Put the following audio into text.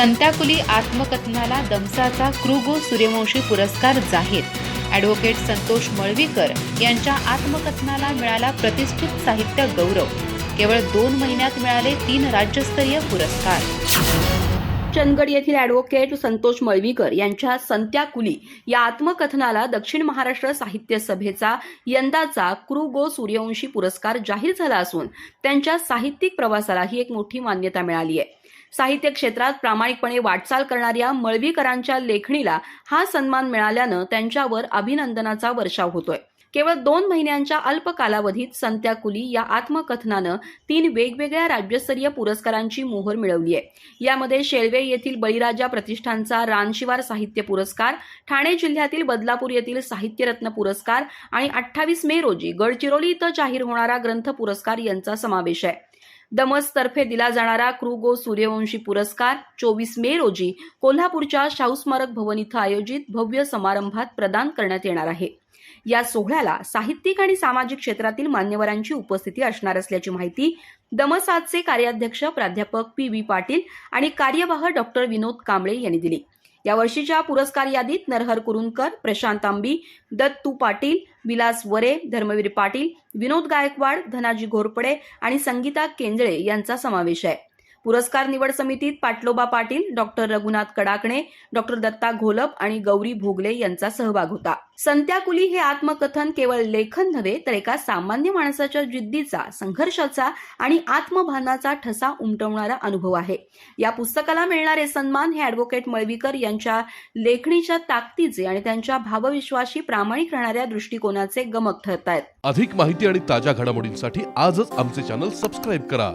संत्याकुली आत्मकथनाला दमसाचा क्रुगो सूर्यवंशी पुरस्कार जाहीर. ॲडव्होकेट संतोष मळवीकर यांच्या आत्मकथनाला मिळाला प्रतिष्ठित साहित्य गौरव. केवळ दोन महिन्यात मिळाले तीन राज्यस्तरीय पुरस्कार. चंदगड येथील ॲडव्होकेट संतोष मळवीकर यांच्या संत्याकुली या आत्मकथनाला दक्षिण महाराष्ट्र साहित्य सभेचा यंदाचा क्रू गो सूर्यवंशी पुरस्कार जाहीर झाला असून त्यांच्या साहित्यिक प्रवासालाही एक मोठी मान्यता मिळाली आहे. साहित्य क्षेत्रात प्रामाणिकपणे वाटचाल करणाऱ्या मळवीकरांच्या लेखणीला हा सन्मान मिळाल्यानं त्यांच्यावर अभिनंदनाचा वर्षाव होतोय. केवळ दोन महिन्यांच्या अल्प कालावधीत संत्या कुली या आत्मकथनानं तीन वेगवेगळ्या राज्यस्तरीय पुरस्कारांची मोहर मिळवली आहे. यामध्ये शेळवे येथील बळीराजा प्रतिष्ठानचा रानशिवार साहित्य पुरस्कार ठाणे जिल्ह्यातील बदलापूर येथील साहित्यरत्न पुरस्कार आणि अठ्ठावीस मे रोजी गडचिरोली इथं जाहीर होणारा ग्रंथ पुरस्कार यांचा समावेश आहे. दमसतर्फे दिला जाणारा क्रुगो सूर्यवंशी पुरस्कार चोवीस मे रोजी कोल्हापूरच्या शाहू स्मारक भवन इथं आयोजित भव्य समारंभात प्रदान करण्यात येणार आहे. या सोहळ्याला साहित्यिक आणि सामाजिक क्षेत्रातील मान्यवरांची उपस्थिती असणार असल्याची माहिती दमसातचे कार्याध्यक्ष प्राध्यापक पी व्ही पाटील आणि कार्यवाह डॉक्टर विनोद कांबळे यांनी दिली. या वर्षीच्या पुरस्कार यादीत नरहर कुरुंदकर प्रशांत आंबी दत्तू पाटील विलास वरे धर्मवीर पाटील विनोद गायकवाड धनाजी घोरपडे आणि संगीता केंजळे यांचा समावेश आहे. पुरस्कार निवड समितीत पाटलोबा पाटील डॉक्टर रघुनाथ कडाकणे डॉक्टर दत्ता घोलप आणि गौरी भोगले यांचा सहभाग होता. संत्याकुली हे आत्मकथन केवळ लेखन नव्हे तर एका सामान्य माणसाच्या जिद्दीचा संघर्षाचा आणि आत्मभानाचा ठसा उमटवणारा अनुभव आहे. या पुस्तकाला मिळणारे सन्मान हे अॅडव्होकेट मळवीकर यांच्या लेखणीच्या ताकदीचे आणि त्यांच्या भावविश्वाशी प्रामाणिक राहणाऱ्या दृष्टिकोनाचे गमक ठरत आहेत अधिक माहिती आणि ताज्या घडामोडींसाठी आजच आमचे चॅनल सबस्क्राईब करा.